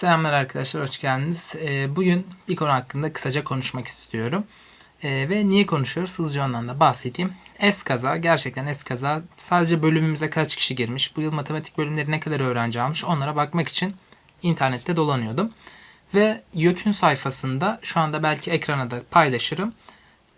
Selamlar arkadaşlar, hoş geldiniz. Ee, Bugün bir konu hakkında kısaca konuşmak istiyorum. Ee, Ve niye konuşuyoruz? Hızlıca ondan da bahsedeyim. Eskaza, gerçekten eskaza. Sadece bölümümüze kaç kişi girmiş, bu yıl matematik bölümleri ne kadar öğrenci almış onlara bakmak için internette dolanıyordum. Ve YÖK'ün sayfasında şu anda belki ekrana da paylaşırım.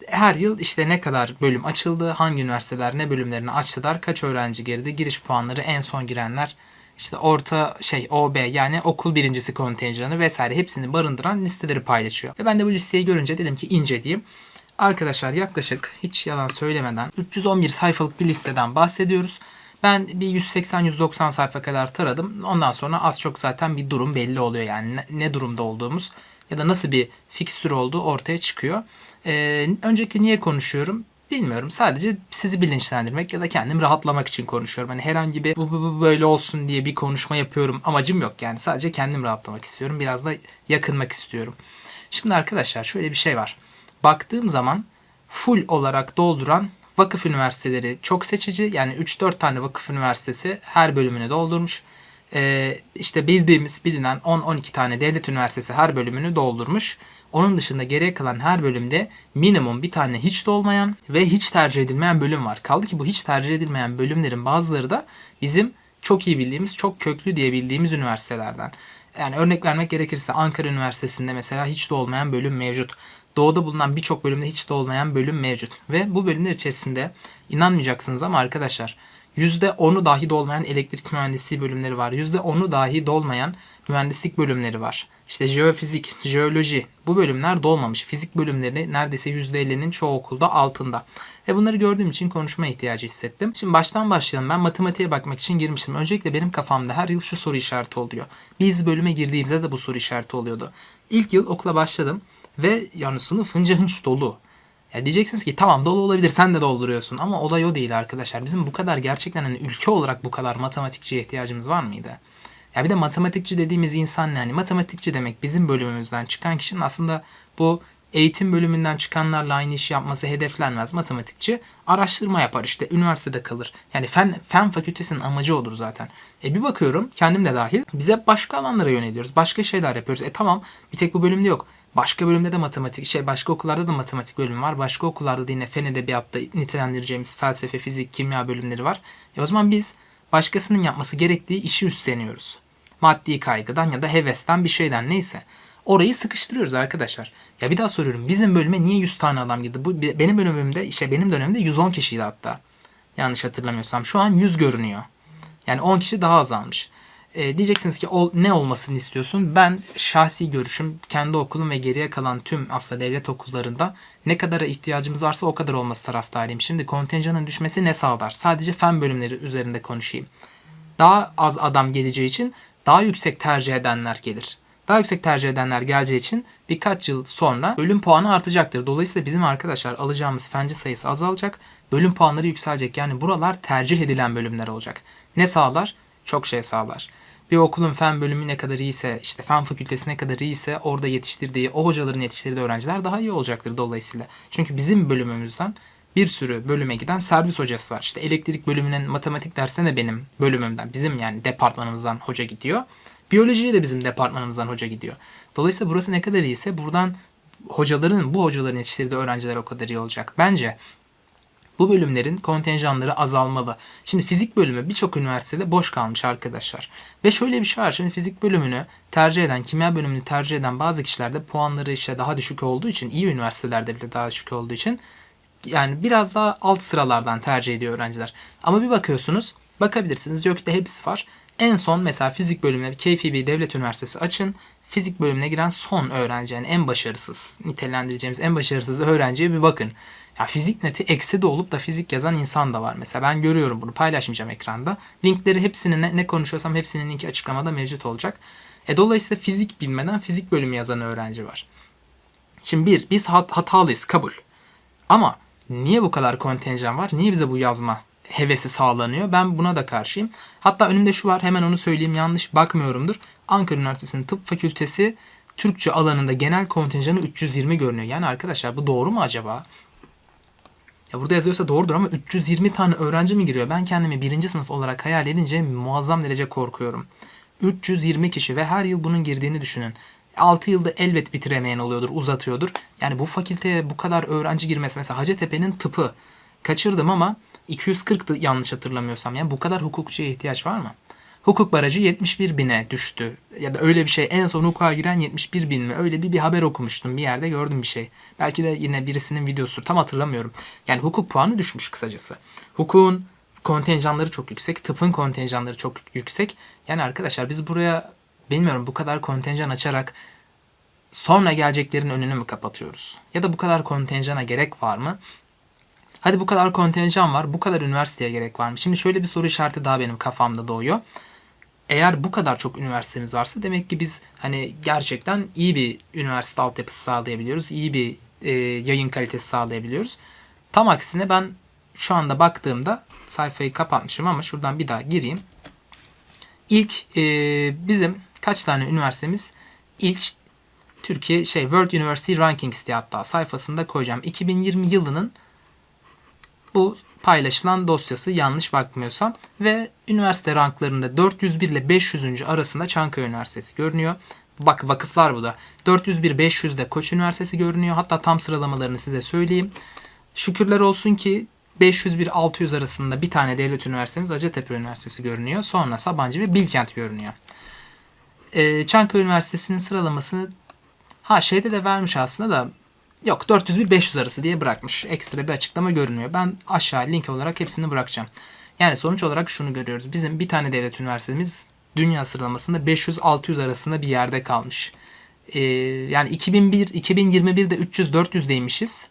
Her yıl işte ne kadar bölüm açıldı, hangi üniversiteler ne bölümlerini açtılar, kaç öğrenci girdi, giriş puanları en son girenler, işte orta şey OB yani okul birincisi kontenjanı vesaire hepsini barındıran listeleri paylaşıyor. Ve ben de bu listeyi görünce dedim ki inceleyeyim. Arkadaşlar yaklaşık hiç yalan söylemeden 311 sayfalık bir listeden bahsediyoruz. Ben bir 180-190 sayfa kadar taradım. Ondan sonra az çok zaten bir durum belli oluyor yani ne, durumda olduğumuz ya da nasıl bir fikstür olduğu ortaya çıkıyor. Ee, önceki niye konuşuyorum? Bilmiyorum. Sadece sizi bilinçlendirmek ya da kendim rahatlamak için konuşuyorum. Hani herhangi bir bu, bu, bu böyle olsun diye bir konuşma yapıyorum. Amacım yok yani. Sadece kendim rahatlamak istiyorum. Biraz da yakınmak istiyorum. Şimdi arkadaşlar şöyle bir şey var. Baktığım zaman full olarak dolduran vakıf üniversiteleri çok seçici. Yani 3-4 tane vakıf üniversitesi her bölümünü doldurmuş. Ee, işte bildiğimiz bilinen 10-12 tane devlet üniversitesi her bölümünü doldurmuş. Onun dışında geriye kalan her bölümde minimum bir tane hiç dolmayan ve hiç tercih edilmeyen bölüm var. Kaldı ki bu hiç tercih edilmeyen bölümlerin bazıları da bizim çok iyi bildiğimiz, çok köklü diye bildiğimiz üniversitelerden. Yani örnek vermek gerekirse Ankara Üniversitesi'nde mesela hiç dolmayan bölüm mevcut. Doğuda bulunan birçok bölümde hiç dolmayan bölüm mevcut. Ve bu bölümler içerisinde inanmayacaksınız ama arkadaşlar %10'u dahi dolmayan elektrik mühendisliği bölümleri var. %10'u dahi dolmayan mühendislik bölümleri var. İşte jeofizik, jeoloji bu bölümler dolmamış. Fizik bölümleri neredeyse %50'nin çoğu okulda altında. Ve bunları gördüğüm için konuşma ihtiyacı hissettim. Şimdi baştan başlayalım. Ben matematiğe bakmak için girmiştim. Öncelikle benim kafamda her yıl şu soru işareti oluyor. Biz bölüme girdiğimizde de bu soru işareti oluyordu. İlk yıl okula başladım ve yani sınıfınca hınç dolu. Ya diyeceksiniz ki tamam dolu olabilir sen de dolduruyorsun ama olay o değil arkadaşlar. Bizim bu kadar gerçekten hani ülke olarak bu kadar matematikçiye ihtiyacımız var mıydı? Ya bir de matematikçi dediğimiz insan yani matematikçi demek bizim bölümümüzden çıkan kişinin aslında bu eğitim bölümünden çıkanlarla aynı işi yapması hedeflenmez. Matematikçi araştırma yapar işte üniversitede kalır. Yani fen, fen fakültesinin amacı olur zaten. E bir bakıyorum kendim de dahil biz hep başka alanlara yöneliyoruz. Başka şeyler yapıyoruz. E tamam bir tek bu bölümde yok. Başka bölümde de matematik, şey başka okullarda da matematik bölümü var. Başka okullarda da yine fen edebiyatta nitelendireceğimiz felsefe, fizik, kimya bölümleri var. E o zaman biz başkasının yapması gerektiği işi üstleniyoruz. Maddi kaygıdan ya da hevesten bir şeyden neyse. Orayı sıkıştırıyoruz arkadaşlar. Ya bir daha soruyorum. Bizim bölüme niye 100 tane adam girdi? Bu benim bölümümde, işte benim dönemimde 110 kişiydi hatta. Yanlış hatırlamıyorsam. Şu an 100 görünüyor. Yani 10 kişi daha azalmış. E, diyeceksiniz ki ol, ne olmasını istiyorsun? Ben şahsi görüşüm kendi okulum ve geriye kalan tüm aslında devlet okullarında ne kadara ihtiyacımız varsa o kadar olması taraftarıyım. Şimdi kontenjanın düşmesi ne sağlar? Sadece fen bölümleri üzerinde konuşayım. Daha az adam geleceği için daha yüksek tercih edenler gelir. Daha yüksek tercih edenler geleceği için birkaç yıl sonra bölüm puanı artacaktır. Dolayısıyla bizim arkadaşlar alacağımız fenci sayısı azalacak. Bölüm puanları yükselecek. Yani buralar tercih edilen bölümler olacak. Ne sağlar? Çok şey sağlar. Bir okulun fen bölümü ne kadar iyiyse, işte fen fakültesi ne kadar iyiyse orada yetiştirdiği, o hocaların yetiştirdiği öğrenciler daha iyi olacaktır dolayısıyla. Çünkü bizim bölümümüzden bir sürü bölüme giden servis hocası var. İşte elektrik bölümünün matematik dersine de benim bölümümden, bizim yani departmanımızdan hoca gidiyor. Biyolojiye de bizim departmanımızdan hoca gidiyor. Dolayısıyla burası ne kadar iyiyse buradan hocaların, bu hocaların yetiştirdiği öğrenciler o kadar iyi olacak. Bence bu bölümlerin kontenjanları azalmalı. Şimdi fizik bölümü birçok üniversitede boş kalmış arkadaşlar. Ve şöyle bir şey var. Şimdi fizik bölümünü tercih eden, kimya bölümünü tercih eden bazı kişilerde puanları işte daha düşük olduğu için, iyi üniversitelerde bile daha düşük olduğu için yani biraz daha alt sıralardan tercih ediyor öğrenciler. Ama bir bakıyorsunuz, bakabilirsiniz. YÖK'te hepsi var. En son mesela fizik bölümüne bir devlet üniversitesi açın. Fizik bölümüne giren son öğrenci yani en başarısız, nitelendireceğimiz en başarısız öğrenciye bir bakın. Ya fizik neti eksi de olup da fizik yazan insan da var. Mesela ben görüyorum bunu paylaşmayacağım ekranda. Linkleri hepsinin ne, ne konuşuyorsam hepsinin linki açıklamada mevcut olacak. E dolayısıyla fizik bilmeden fizik bölümü yazan öğrenci var. Şimdi bir, biz hat hatalıyız kabul. Ama niye bu kadar kontenjan var? Niye bize bu yazma hevesi sağlanıyor? Ben buna da karşıyım. Hatta önümde şu var hemen onu söyleyeyim yanlış bakmıyorumdur. Ankara Üniversitesi'nin tıp fakültesi Türkçe alanında genel kontenjanı 320 görünüyor. Yani arkadaşlar bu doğru mu acaba? Ya burada yazıyorsa doğrudur ama 320 tane öğrenci mi giriyor? Ben kendimi birinci sınıf olarak hayal edince muazzam derece korkuyorum. 320 kişi ve her yıl bunun girdiğini düşünün. 6 yılda elbet bitiremeyen oluyordur, uzatıyordur. Yani bu fakülteye bu kadar öğrenci girmesi mesela Hacettepe'nin tıpı kaçırdım ama 240'tı yanlış hatırlamıyorsam. Yani bu kadar hukukçuya ihtiyaç var mı? Hukuk barajı 71 bine düştü. Ya da öyle bir şey. En son hukuka giren 71 bin mi? Öyle bir, bir haber okumuştum. Bir yerde gördüm bir şey. Belki de yine birisinin videosudur. Tam hatırlamıyorum. Yani hukuk puanı düşmüş kısacası. Hukukun kontenjanları çok yüksek. Tıpın kontenjanları çok yüksek. Yani arkadaşlar biz buraya bilmiyorum bu kadar kontenjan açarak sonra geleceklerin önünü mü kapatıyoruz? Ya da bu kadar kontenjana gerek var mı? Hadi bu kadar kontenjan var, bu kadar üniversiteye gerek var mı? Şimdi şöyle bir soru işareti daha benim kafamda doğuyor. Eğer bu kadar çok üniversitemiz varsa demek ki biz hani gerçekten iyi bir üniversite altyapısı sağlayabiliyoruz. iyi bir e, yayın kalitesi sağlayabiliyoruz. Tam aksine ben şu anda baktığımda sayfayı kapatmışım ama şuradan bir daha gireyim. İlk e, bizim kaç tane üniversitemiz ilk Türkiye şey World University Rankings diye hatta sayfasında koyacağım. 2020 yılının bu paylaşılan dosyası yanlış bakmıyorsam ve üniversite ranklarında 401 ile 500. arasında Çankaya Üniversitesi görünüyor. Bak vakıflar bu da. 401 500'de Koç Üniversitesi görünüyor. Hatta tam sıralamalarını size söyleyeyim. Şükürler olsun ki 501-600 arasında bir tane devlet üniversitemiz Hacettepe Üniversitesi görünüyor. Sonra Sabancı ve Bilkent görünüyor. Ee, Çankaya Üniversitesi'nin sıralamasını ha şeyde de vermiş aslında da yok 401-500 arası diye bırakmış. Ekstra bir açıklama görünüyor. Ben aşağı link olarak hepsini bırakacağım. Yani sonuç olarak şunu görüyoruz. Bizim bir tane devlet üniversitemiz dünya sıralamasında 500-600 arasında bir yerde kalmış. Ee, yani 2001 2021'de 300-400'deymişiz.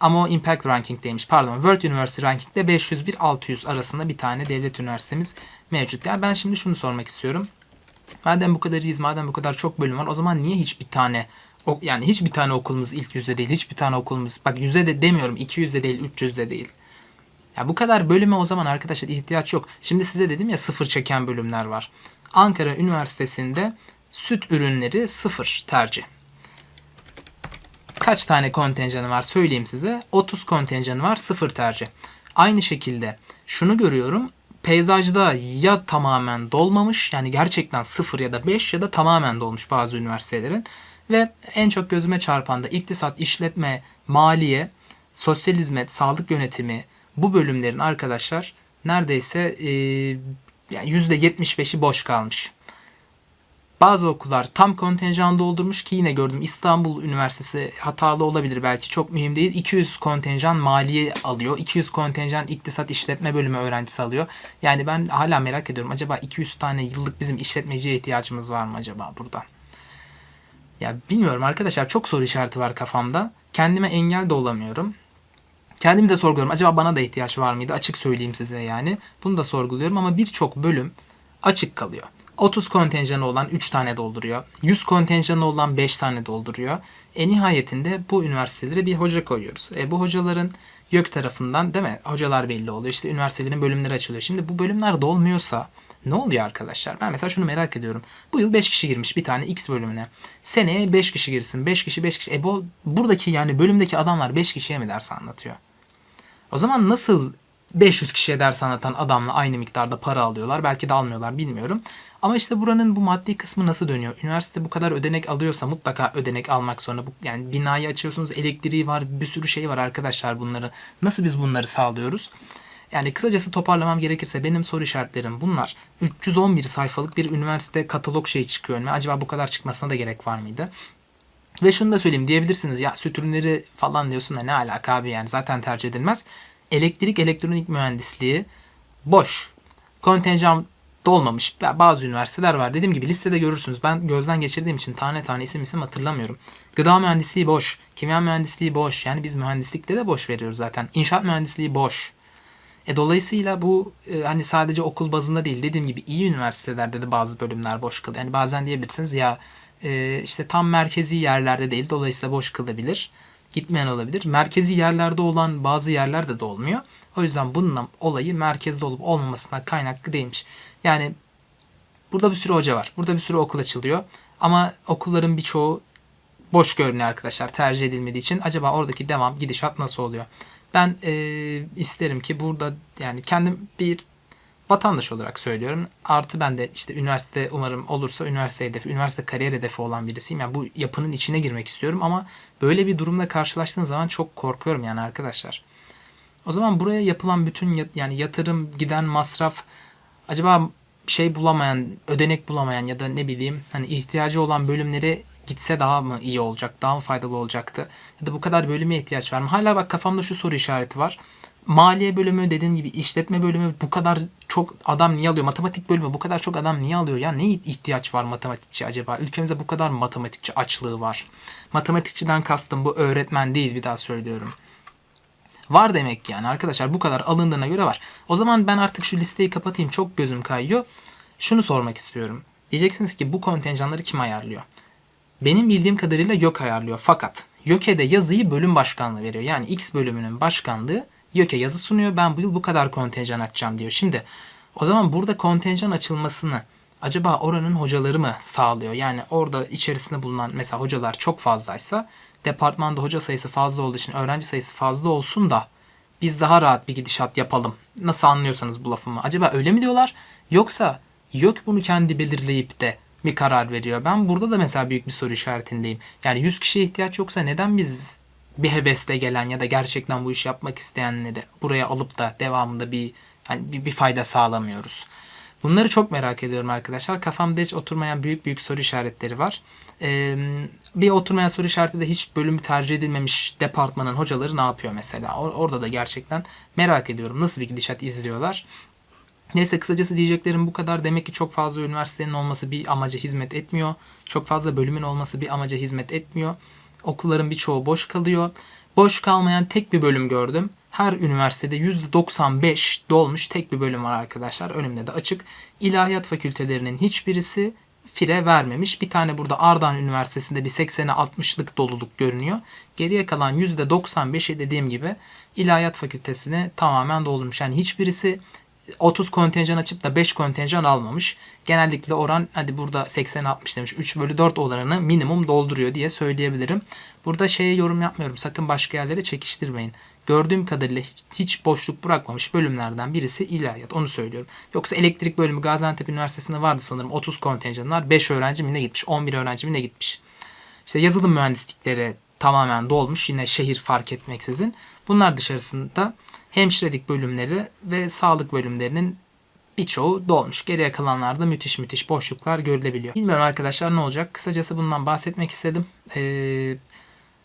Ama o Impact Ranking'deymiş. Pardon World University Ranking'de 501-600 arasında bir tane devlet üniversitemiz mevcut. Yani ben şimdi şunu sormak istiyorum. Madem bu kadar iyiyiz, madem bu kadar çok bölüm var o zaman niye hiçbir tane yani hiçbir tane okulumuz ilk yüzde değil, hiçbir tane okulumuz bak yüzde de demiyorum 200'de değil, 300'de değil. Ya bu kadar bölüme o zaman arkadaşlar ihtiyaç yok. Şimdi size dedim ya sıfır çeken bölümler var. Ankara Üniversitesi'nde süt ürünleri sıfır tercih. Kaç tane kontenjanı var söyleyeyim size. 30 kontenjanı var sıfır tercih. Aynı şekilde şunu görüyorum. Peyzajda ya tamamen dolmamış yani gerçekten sıfır ya da 5 ya da tamamen dolmuş bazı üniversitelerin. Ve en çok gözüme çarpan da iktisat, işletme, maliye, sosyal hizmet, sağlık yönetimi bu bölümlerin arkadaşlar neredeyse e, yani %75'i boş kalmış. Bazı okullar tam kontenjan doldurmuş ki yine gördüm İstanbul Üniversitesi hatalı olabilir belki çok mühim değil. 200 kontenjan maliye alıyor. 200 kontenjan iktisat işletme bölümü öğrencisi alıyor. Yani ben hala merak ediyorum acaba 200 tane yıllık bizim işletmeciye ihtiyacımız var mı acaba burada? Ya bilmiyorum arkadaşlar çok soru işareti var kafamda. Kendime engel de olamıyorum. Kendimi de sorguluyorum. Acaba bana da ihtiyaç var mıydı? Açık söyleyeyim size yani. Bunu da sorguluyorum ama birçok bölüm açık kalıyor. 30 kontenjanı olan 3 tane dolduruyor. 100 kontenjanı olan 5 tane dolduruyor. E nihayetinde bu üniversitelere bir hoca koyuyoruz. E bu hocaların YÖK tarafından değil mi? Hocalar belli oluyor. İşte üniversitelerin bölümleri açılıyor. Şimdi bu bölümler dolmuyorsa ne oluyor arkadaşlar? Ben mesela şunu merak ediyorum. Bu yıl 5 kişi girmiş bir tane X bölümüne. Seneye 5 kişi girsin. 5 kişi 5 kişi. E bu buradaki yani bölümdeki adamlar 5 kişiye mi ders anlatıyor? O zaman nasıl 500 kişiye ders anlatan adamla aynı miktarda para alıyorlar? Belki de almıyorlar bilmiyorum. Ama işte buranın bu maddi kısmı nasıl dönüyor? Üniversite bu kadar ödenek alıyorsa mutlaka ödenek almak zorunda. Yani binayı açıyorsunuz, elektriği var, bir sürü şey var arkadaşlar bunları. Nasıl biz bunları sağlıyoruz? Yani kısacası toparlamam gerekirse benim soru işaretlerim bunlar. 311 sayfalık bir üniversite katalog şey çıkıyor önüme. Acaba bu kadar çıkmasına da gerek var mıydı? Ve şunu da söyleyeyim diyebilirsiniz ya süt ürünleri falan diyorsun da ne alaka abi yani zaten tercih edilmez. Elektrik elektronik mühendisliği boş. Kontenjan dolmamış. Bazı üniversiteler var. Dediğim gibi listede görürsünüz. Ben gözden geçirdiğim için tane tane isim isim hatırlamıyorum. Gıda mühendisliği boş. Kimya mühendisliği boş. Yani biz mühendislikte de boş veriyoruz zaten. İnşaat mühendisliği boş. E dolayısıyla bu e, hani sadece okul bazında değil dediğim gibi iyi üniversitelerde de bazı bölümler boş kalıyor. Yani bazen diyebilirsiniz ya e, işte tam merkezi yerlerde değil dolayısıyla boş kalabilir. Gitmeyen olabilir. Merkezi yerlerde olan bazı yerlerde de olmuyor. O yüzden bunun olayı merkezde olup olmamasına kaynaklı değilmiş. Yani burada bir sürü hoca var. Burada bir sürü okul açılıyor. Ama okulların birçoğu boş görünüyor arkadaşlar tercih edilmediği için. Acaba oradaki devam gidişat nasıl oluyor? Ben e, isterim ki burada yani kendim bir vatandaş olarak söylüyorum. Artı ben de işte üniversite umarım olursa üniversite hedefi, üniversite kariyer hedefi olan birisiyim. Yani bu yapının içine girmek istiyorum ama böyle bir durumla karşılaştığım zaman çok korkuyorum yani arkadaşlar. O zaman buraya yapılan bütün yani yatırım, giden masraf acaba şey bulamayan, ödenek bulamayan ya da ne bileyim hani ihtiyacı olan bölümlere gitse daha mı iyi olacak, daha mı faydalı olacaktı? Ya da bu kadar bölüme ihtiyaç var mı? Hala bak kafamda şu soru işareti var. Maliye bölümü dediğim gibi işletme bölümü bu kadar çok adam niye alıyor? Matematik bölümü bu kadar çok adam niye alıyor? Ya ne ihtiyaç var matematikçi acaba? Ülkemizde bu kadar matematikçi açlığı var. Matematikçiden kastım bu öğretmen değil bir daha söylüyorum. Var demek yani arkadaşlar bu kadar alındığına göre var. O zaman ben artık şu listeyi kapatayım çok gözüm kayıyor. Şunu sormak istiyorum. Diyeceksiniz ki bu kontenjanları kim ayarlıyor? Benim bildiğim kadarıyla YÖK ayarlıyor. Fakat YÖK'e yazıyı bölüm başkanlığı veriyor. Yani X bölümünün başkanlığı YÖK'e yazı sunuyor. Ben bu yıl bu kadar kontenjan açacağım diyor. Şimdi o zaman burada kontenjan açılmasını acaba oranın hocaları mı sağlıyor? Yani orada içerisinde bulunan mesela hocalar çok fazlaysa departmanda hoca sayısı fazla olduğu için öğrenci sayısı fazla olsun da biz daha rahat bir gidişat yapalım. Nasıl anlıyorsanız bu lafımı. Acaba öyle mi diyorlar? Yoksa YÖK bunu kendi belirleyip de mi karar veriyor? Ben burada da mesela büyük bir soru işaretindeyim. Yani 100 kişiye ihtiyaç yoksa neden biz bir hevesle gelen ya da gerçekten bu işi yapmak isteyenleri buraya alıp da devamında bir hani bir, bir fayda sağlamıyoruz? Bunları çok merak ediyorum arkadaşlar. Kafamda hiç oturmayan büyük büyük soru işaretleri var. Ee, bir oturmayan soru işareti de hiç bölümü tercih edilmemiş departmanın hocaları ne yapıyor mesela? Or- orada da gerçekten merak ediyorum. Nasıl bir gidişat izliyorlar? Neyse kısacası diyeceklerim bu kadar. Demek ki çok fazla üniversitenin olması bir amaca hizmet etmiyor. Çok fazla bölümün olması bir amaca hizmet etmiyor. Okulların birçoğu boş kalıyor. Boş kalmayan tek bir bölüm gördüm. Her üniversitede %95 dolmuş tek bir bölüm var arkadaşlar. Önümde de açık. İlahiyat fakültelerinin hiçbirisi fire vermemiş. Bir tane burada Ardahan Üniversitesi'nde bir 80'e 60'lık doluluk görünüyor. Geriye kalan %95'i dediğim gibi İlahiyat Fakültesine tamamen doldurmuş. Yani hiçbirisi 30 kontenjan açıp da 5 kontenjan almamış. Genellikle oran hadi burada 80-60 demiş. 3 bölü 4 oranını minimum dolduruyor diye söyleyebilirim. Burada şeye yorum yapmıyorum. Sakın başka yerlere çekiştirmeyin. Gördüğüm kadarıyla hiç, hiç boşluk bırakmamış bölümlerden birisi ilahiyat. Onu söylüyorum. Yoksa elektrik bölümü Gaziantep Üniversitesi'nde vardı sanırım 30 kontenjan var. 5 öğrenci mi ne gitmiş? 11 öğrenci mi ne gitmiş? İşte yazılım mühendislikleri tamamen dolmuş. Yine şehir fark etmeksizin. Bunlar dışarısında hemşirelik bölümleri ve sağlık bölümlerinin birçoğu dolmuş. Geriye kalanlarda müthiş müthiş boşluklar görülebiliyor. Bilmiyorum arkadaşlar ne olacak. Kısacası bundan bahsetmek istedim. Ee,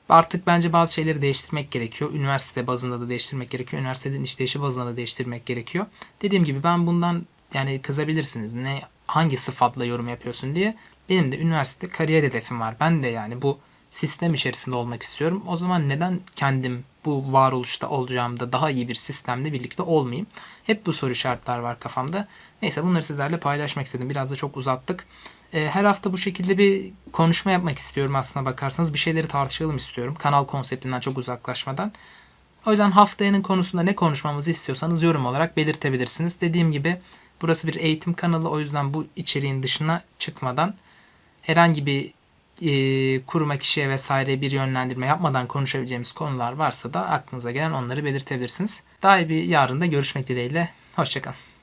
artık bence bazı şeyleri değiştirmek gerekiyor. Üniversite bazında da değiştirmek gerekiyor. Üniversitenin işleyişi bazında da değiştirmek gerekiyor. Dediğim gibi ben bundan yani kızabilirsiniz. Ne hangi sıfatla yorum yapıyorsun diye. Benim de üniversite kariyer hedefim var. Ben de yani bu sistem içerisinde olmak istiyorum. O zaman neden kendim bu varoluşta olacağımda daha iyi bir sistemle birlikte olmayayım? Hep bu soru işaretler var kafamda. Neyse bunları sizlerle paylaşmak istedim. Biraz da çok uzattık. Ee, her hafta bu şekilde bir konuşma yapmak istiyorum aslına bakarsanız. Bir şeyleri tartışalım istiyorum. Kanal konseptinden çok uzaklaşmadan. O yüzden haftayanın konusunda ne konuşmamızı istiyorsanız yorum olarak belirtebilirsiniz. Dediğim gibi burası bir eğitim kanalı. O yüzden bu içeriğin dışına çıkmadan herhangi bir e, kuruma kişiye vesaire bir yönlendirme yapmadan konuşabileceğimiz konular varsa da aklınıza gelen onları belirtebilirsiniz. Daha iyi bir yarında görüşmek dileğiyle. Hoşçakalın.